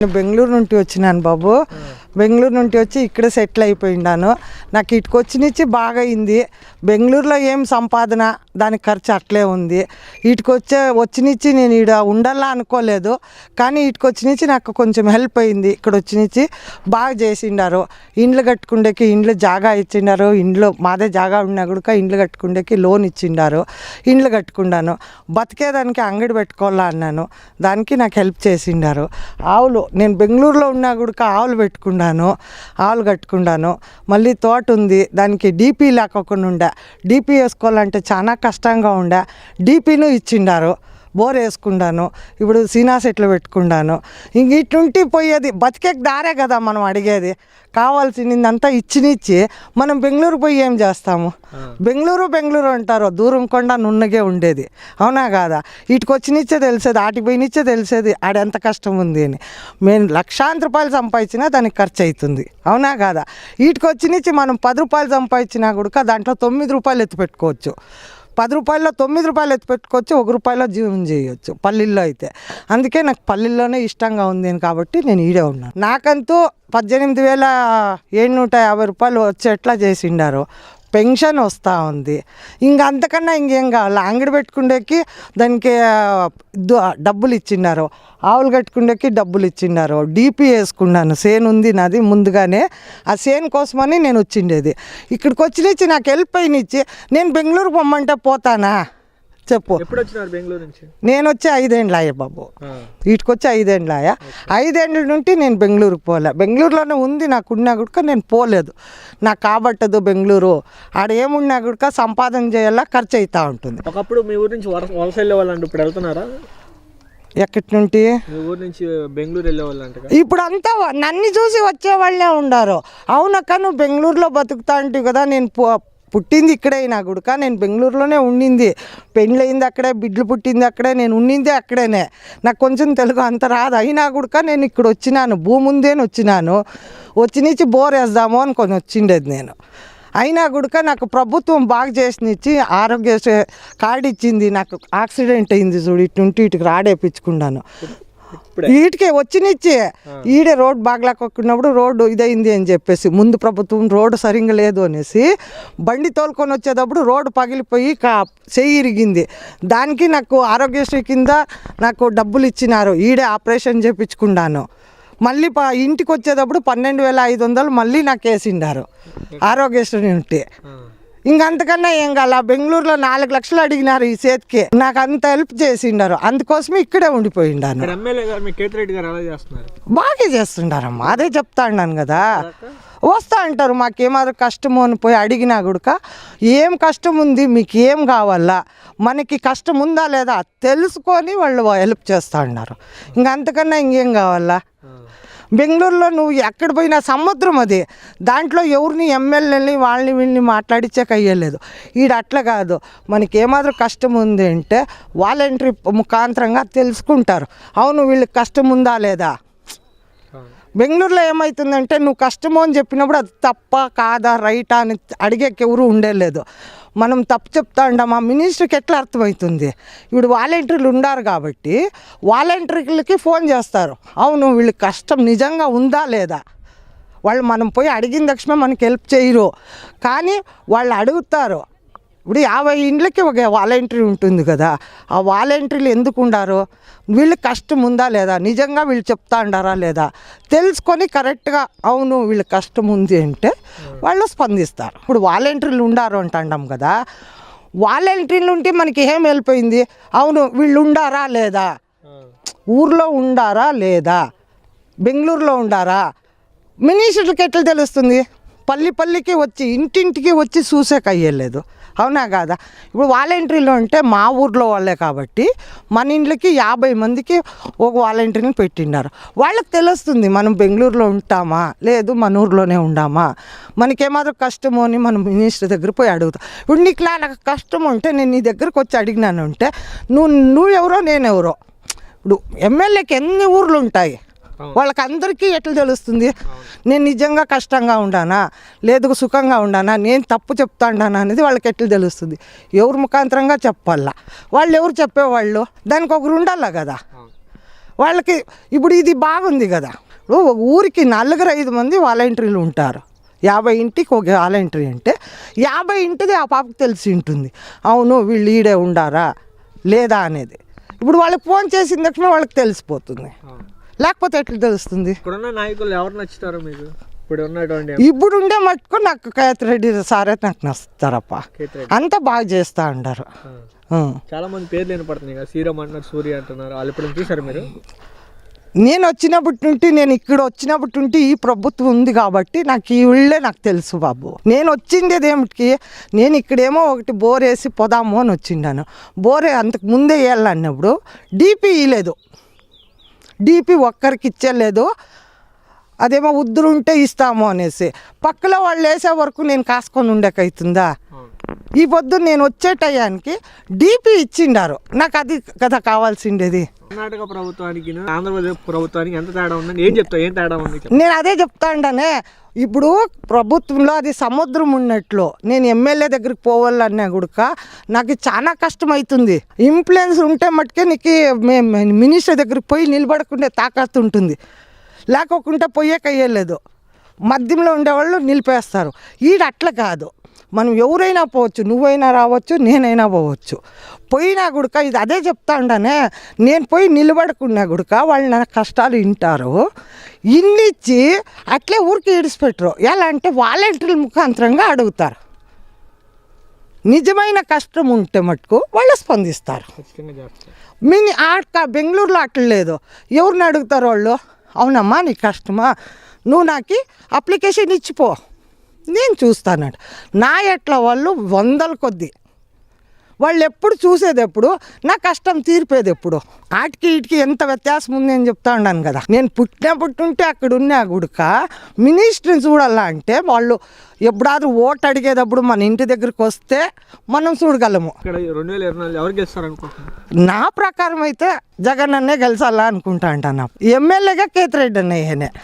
నేను బెంగళూరు నుండి వచ్చినాను బాబు. బెంగళూరు నుండి వచ్చి ఇక్కడ సెటిల్ అయిపోయిండాను. నాకు ఇటుకొచ్చి నుంచి బాగా అయింది. బెంగళూరులో ఏం సంపాదన? దానికి ఖర్చు అట్లే ఉంది. ఇటుకొచ్చే వచ్చినిచ్చి నేను ఈడ ఉండాలా అనుకోలేదు. కానీ ఇటుకు నాకు కొంచెం హెల్ప్ అయింది. ఇక్కడ వచ్చినిచ్చి బాగా చేసిండారు. ఇండ్లు కట్టుకుండేకి ఇండ్లు జాగా ఇచ్చిండారు. ఇండ్లు మాదే జాగా ఉన్నా కూడా ఇండ్లు కట్టుకుండేకి లోన్ ఇచ్చిండారు. ఇండ్లు కట్టుకున్నాను బతికేదానికి అంగడి పెట్టుకోవాలా అన్నాను. దానికి నాకు హెల్ప్ చేసిండారు. ఆవులు నేను బెంగళూరులో ఉన్నా కూడా ఆవులు పెట్టుకున్నాను ఆవులు కట్టుకున్నాను మళ్ళీ తోట ఉంది దానికి డీపీ లేకోకుండా ఉండే. డీపీ వేసుకోవాలంటే చాలా కష్టంగా ఉండే. డీపీను ఇచ్చిండారు. బోర్ వేసుకున్నాను ఇప్పుడు సీనా సెట్లు పెట్టుకున్నాను ఇంక ఇట్లుంటి పోయేది. బతికే దారే కదా మనం అడిగేది. కావాల్సిందంతా ఇచ్చినిచ్చి మనం బెంగళూరు పోయి ఏం చేస్తాము? బెంగళూరు బెంగళూరు అంటారు. దూరం కొండ నున్నగే ఉండేది. అవునా కాదా? ఇటుకు వచ్చినిచ్చే తెలిసేది ఆటికి పోయినిచ్చే తెలిసేది ఆడ ఎంత కష్టం ఉంది అని. మేము లక్షాంత రూపాయలు సంపాదించినా దానికి ఖర్చు అవుతుంది అవునా కాదా? వీటికి వచ్చినిచ్చి మనం పది రూపాయలు సంపాదించినా కూడా దాంట్లో తొమ్మిది రూపాయలు ఎత్తి పెట్టుకోవచ్చు. పది రూపాయల్లో తొమ్మిది రూపాయలు ఎత్తి పెట్టుకోవచ్చు ఒక రూపాయలో జీవనం చేయొచ్చు పల్లెల్లో అయితే. అందుకే నాకు పల్లెల్లోనే ఇష్టంగా ఉంది కాబట్టి నేను ఈడే ఉన్నాను. నాకంతూ పద్దెనిమిది వేల ఏడునూట యాభై రూపాయలు వచ్చేట్లా చేసిండారు. పెన్షన్ వస్తూ ఉంది. ఇంకంతకన్నా ఇంకేం కావాలి? అంగడి పెట్టుకుండేకి దానికి డబ్బులు ఇచ్చిన్నారు. ఆవులు కట్టుకుండేకి డబ్బులు ఇచ్చిన్నారు. డీపీ వేసుకున్నాను. సేను ఉంది నాది ముందుగానే. ఆ సేను కోసమని నేను వచ్చిండేది. ఇక్కడికి వచ్చినిచ్చి నాకు హెల్ప్ అయినిచ్చి నేను బెంగళూరు పొమ్మంటే పోతానా? చెప్పు. ఎప్పుడు వచ్చినారు బెంగళూరు నుంచి? నేను వచ్చి ఐదేండ్లాయ బాబు. వీటికి వచ్చి ఐదేండ్లాయ ఐదేండ్ల నుండి నేను బెంగళూరుకి పోలే. బెంగళూరులోనే ఉంది నాకు ఉన్నా కూడా నేను పోలేదు. నాకు కాబట్టదు బెంగళూరు. ఆడ ఏమున్నా కూడా సంపాదన చేయాలా ఖర్చు అవుతూ ఉంటుంది. ఒకప్పుడు మీ ఊరు నుంచి వలస వెళ్ళే వాళ్ళంటే ఇప్పుడు వెళ్తున్నారా? ఎక్కడి నుండి? మీ ఊరు నుంచి బెంగళూరు వెళ్ళే వాళ్ళంట ఇప్పుడు అంతా నన్ను చూసి వచ్చేవాళ్ళే ఉండారు. అవునక్క నువ్వు బెంగళూరులో బతుకుతా అంటివి కదా నేను పు- పుట్టింది ఇక్కడే నా గుడక. నేను బెంగళూరులోనే ఉండింది. పెళ్ళయింది అక్కడే బిడ్లు పుట్టింది అక్కడే నేను ఉండింది అక్కడేనే. నాకు కొంచెం తెలుగు అంత రాదు. అయినా కూడా నేను ఇక్కడ వచ్చినాను. భూమి ఉందేని వచ్చినాను. వచ్చి నుంచి బోర్ వేద్దాము అనుకొని వచ్చిండేది నేను. అయినా కూడా నాకు ప్రభుత్వం బాగా చేసినిచ్చి ఆరోగ్య కార్డు ఇచ్చింది. నాకు యాక్సిడెంట్ అయింది చూడు. ఇటు నుండి ఇటుకు రాడేపించుకున్నాను. వీటికే వచ్చినిచ్చి. ఈడే రోడ్ బాగలేకొక్కున్నప్పుడు రోడ్డు ఇదైంది అని చెప్పేసి ముందు ప్రభుత్వం రోడ్డు సరిగ్గా లేదు అనేసి బండి తోలుకొని వచ్చేటప్పుడు రోడ్డు పగిలిపోయి కా చెయ్యి ఇరిగింది. దానికి నాకు ఆరోగ్యశ్రీ కింద నాకు డబ్బులు ఇచ్చినారు. ఈడే ఆపరేషన్ చేయించుకున్నాను మళ్ళీ ప ఇంటికి వచ్చేటప్పుడు పన్నెండు వేల ఐదు వందలు మళ్ళీ నాకు వేసిండారు. ఆరోగ్యశ్రీ నుండి ఇంకంతకన్నా ఏం కాల? బెంగళూరులో నాలుగు లక్షలు అడిగినారు ఈ చేతికి. నాకు అంత హెల్ప్ చేసిండారు. అందుకోసమే ఇక్కడే ఉండిపోయిండాను. బాగా చేస్తుండారమ్మా. అదే చెప్తా ఉన్నాను కదా. వస్తా అంటారు మాకేమాత్రం కష్టము అని పోయి అడిగినా కూడా ఏం కష్టం ఉంది మీకు ఏం కావాలా? మనకి కష్టం ఉందా లేదా? తెలుసుకొని వాళ్ళు హెల్ప్ చేస్తూ ఉన్నారు ఇంక అంతకన్నా ఇంకేం కావాలా? బెంగళూరులో నువ్వు ఎక్కడ పోయినా సముద్రం అది. దాంట్లో ఎవరిని ఎమ్మెల్యేని వాళ్ళని వీళ్ళని మాట్లాడించాక అయ్యలేదు. ఈడ అట్లా కాదు. మనకి ఏమాత్రం కష్టం ఉంది అంటే వాలంటరీ ముఖాంతరంగా తెలుసుకుంటారు. అవును వీళ్ళకి కష్టం ఉందా లేదా? బెంగళూరులో ఏమవుతుందంటే నువ్వు కష్టము అని చెప్పినప్పుడు అది తప్ప కాదా రైటా అని అడిగేకి ఎవరు ఉండేలేదు. మనం తప్పు చెప్తా ఉండం ఆ మినిస్టర్కి ఎట్లా అర్థమవుతుంది? ఇప్పుడు వాలంటీర్లు ఉండారు కాబట్టి వాలంటీర్లకి ఫోన్ చేస్తారు. అవును వీళ్ళకి కష్టం నిజంగా ఉందా లేదా? వాళ్ళు మనం పోయి అడిగిన తక్షణ మనకి హెల్ప్ చేయరు. కానీ వాళ్ళు అడుగుతారు ఇప్పుడు యాభై ఇండ్లకి ఒక వాలంటరీ ఉంటుంది కదా ఆ వాలంటీర్లు ఎందుకు ఉండారు? వీళ్ళు కష్టం ఉందా లేదా? నిజంగా వీళ్ళు చెప్తా ఉండారా లేదా? తెలుసుకొని కరెక్ట్గా అవును వీళ్ళు కష్టం ఉంది అంటే వాళ్ళు స్పందిస్తారు. ఇప్పుడు వాలంటీర్లు ఉండారు అంటాం కదా వాలంటీర్లు ఉంటే మనకి ఏం వెళ్ళిపోయింది అవును వీళ్ళు ఉండారా లేదా? ఊర్లో ఉండారా లేదా? బెంగళూరులో ఉండారా? మినిస్టర్కి ఎట్లా తెలుస్తుంది? పల్లి పల్లికి వచ్చి ఇంటింటికి వచ్చి చూసాక అయ్యలేదు. అవునా కాదా? ఇప్పుడు వాలంటీర్లు అంటే మా ఊర్లో వాళ్ళే కాబట్టి మన ఇంట్లోకి యాభై మందికి ఒక వాలంటీర్ని పెట్టిన్నారు. వాళ్ళకి తెలుస్తుంది మనం బెంగళూరులో ఉంటామా? లేదు మన ఊర్లోనే ఉండామా? మనకేమాత్రం కష్టమో అని మనం మినిస్టర్ దగ్గర పోయి అడుగుతాం. ఇప్పుడు నీకు నాకు కష్టం ఉంటే నేను నీ దగ్గరకు వచ్చి అడిగినాను అంటే నువ్వు నువ్వెవరో నేనెవరో? ఇప్పుడు ఎమ్మెల్యేకి ఎన్ని ఊర్లు ఉంటాయి? వాళ్ళకి అందరికీ ఎట్లా తెలుస్తుంది? నేను నిజంగా కష్టంగా ఉండానా? లేదు సుఖంగా ఉండానా? నేను తప్పు చెప్తా ఉండానా అనేది వాళ్ళకి ఎట్లా తెలుస్తుంది? ఎవరు ముఖాంతరంగా చెప్పాలా? వాళ్ళు ఎవరు చెప్పేవాళ్ళు? దానికి ఒకరు ఉండాలా కదా? వాళ్ళకి ఇప్పుడు ఇది బాగుంది కదా? ఇప్పుడు ఒక ఊరికి నలుగురు ఐదు మంది వాలంటీర్లు ఉంటారు. యాభై ఇంటికి ఒక వాలంటీర్ అంటే యాభై ఇంటిది ఆ పాపకి తెలిసి ఉంటుంది. అవును వీళ్ళు ఈడే ఉండారా? లేదా అనేది. ఇప్పుడు వాళ్ళకి ఫోన్ చేసిన తక్షణ వాళ్ళకి తెలిసిపోతుంది. లేకపోతే ఎట్లా తెలుస్తుంది? ఇప్పుడున్న నాయకులు ఎవరు నచ్చుతారు మీకు? ఇప్పుడు ఉన్నటువంటి ఇప్పుడు ఉండే మట్టుకు నాకు రెడ్డి సారే నాకు నచ్చుతారప్ప. అంతా బాగా చేస్తూ ఉంటారు. చాలా మంది పేర్లు వినపడుతున్నాయి కదా. శ్రీరామ్ అంటున్నారు సూర్య అంటున్నారు. వాళ్ళు ఇప్పుడు చూసారు మీరు? నేను వచ్చినప్పటి నుండి నేను ఇక్కడ వచ్చినప్పటి నుండి ఈ ప్రభుత్వం ఉంది కాబట్టి నాకు ఈ ఊళ్ళే నాకు తెలుసు బాబు. నేను వచ్చిండేది ఏమిటికి నేను ఇక్కడేమో ఒకటి బోర్ వేసి పోదాము అని వచ్చిండాను. బోర్ అంతకు ముందే వేయాలన్నప్పుడు డీపీ ఇవ్వలేదు డీపీ ఒక్కరికి ఇచ్చేలేదు. అదేమో ఉద్దురుంటే ఇస్తాము అనేసి. పక్కలో వాళ్ళు వేసే వరకు నేను కాసుకొని ఉండకైతుందా? ఈ పొద్దు నేను వచ్చే టయానికి డీపీ ఇచ్చిండారు. నాకు అది కదా కావాల్సిండేది. కర్ణాటక ప్రభుత్వానికి ఆంధ్రప్రదేశ్ ప్రభుత్వానికి ఎంత తేడా ఉందని ఏం చెప్తావు? ఏం తేడా ఉంది. నేను అదే చెప్తాండానే ఇప్పుడు ప్రభుత్వంలో అది సముద్రం ఉన్నట్లు నేను ఎమ్మెల్యే దగ్గరికి పోవాలన్నా కూడా నాకు చాలా కష్టం అవుతుంది ఇన్ఫ్లుయెన్స్ ఉంటే మట్టుకే నీకు మేము మినిస్టర్ దగ్గరికి పోయి నిలబడకుండే తాకత్తు ఉంటుంది. లేకోకుంటే పోయే కయ్యలేదు మధ్యంలో ఉండేవాళ్ళు నిలిపేస్తారు. ఈడ అట్లా కాదు. మనం ఎవరైనా పోవచ్చు నువ్వైనా రావచ్చు నేనైనా పోవచ్చు. పోయినా గుడక ఇది అదే చెప్తా ఉండానే నేను పోయి నిలబడుకున్నా గుడక వాళ్ళు నా కష్టాలు వింటారు. ఇన్నిచ్చి అట్లే ఊరికి ఇడిచిపెట్టరు ఎలా అంటే వాలంటీర్ల ముఖాంతరంగా అడుగుతారు. నిజమైన కష్టం ఉంటే మటుకు వాళ్ళు స్పందిస్తారు. మిని ఆడ బెంగళూరులో అట్లా లేదు. ఎవరిని అడుగుతారు వాళ్ళు? అవునమ్మా నీ కష్టమా? నువ్వు నాకు అప్లికేషన్ ఇచ్చిపో. నేను చూస్తానట. నా ఎట్లా వాళ్ళు వందల కొద్ది. వాళ్ళు ఎప్పుడు చూసేది ఎప్పుడు? నా కష్టం తీర్పేది ఎప్పుడు? ఆటికి ఇటుకి ఎంత వ్యత్యాసం ఉంది అని చెప్తా ఉన్నాను కదా. నేను పుట్టినప్పటి ఉంటే అక్కడ ఉన్నా గుడక మినిస్టర్ని చూడాలా అంటే వాళ్ళు ఎప్పుడాದ್ರೂ ఓటు అడిగేటప్పుడు మన ఇంటి దగ్గరికి వస్తే మనం చూడగలము. నా ప్రకారం అయితే జగన్ అన్నే గెలిచాలా అనుకుంటా అంటాను ఎమ్మెల్యేగా కేతిరెడ్డి అన్నయ్యనే.